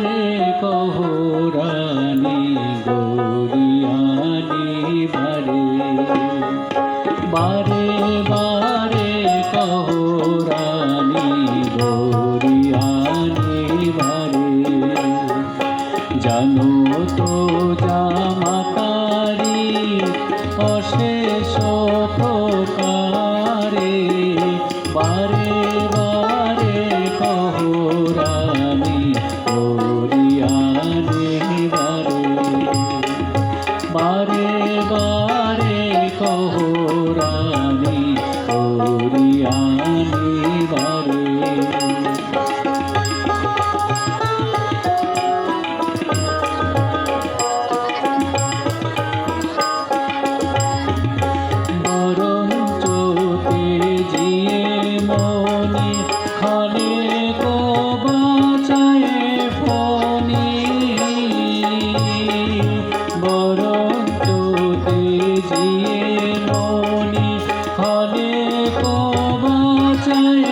রে কহুরানি গৌরিয়ানি বারে। বারে বারে কহুরানি গৌরিয়ানি বারে। জানো তো জামাতারি অশেষ প্রকার Hari Hari Hari যায়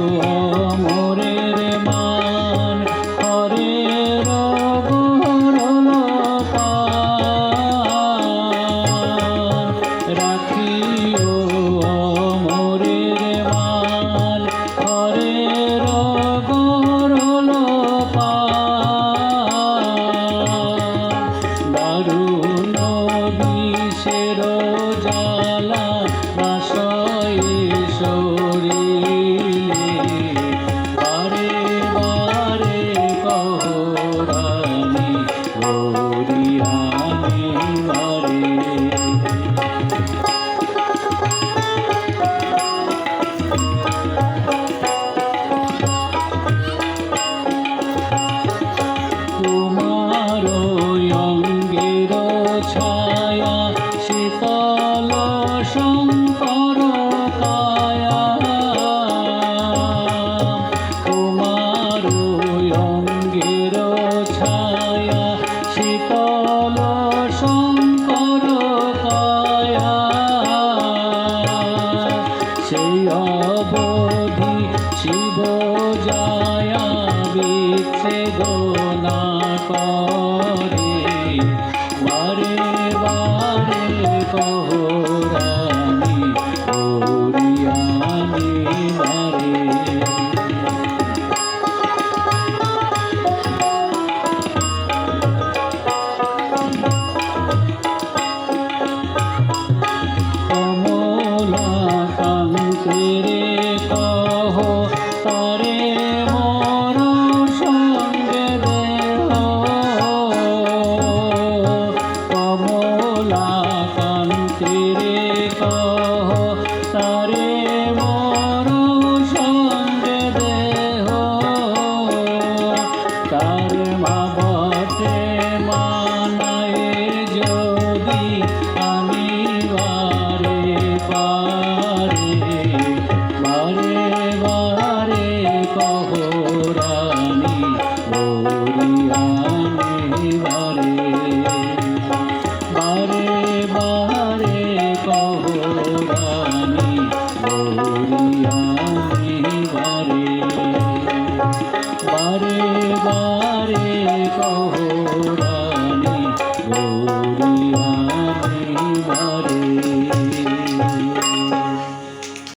জ্বালা জয়া বিচ্ছে গোনা করে বারে বারে কহরা স্ত্রীরে কহ তারে মর সঙ্গে দেহ। তার মা কহরা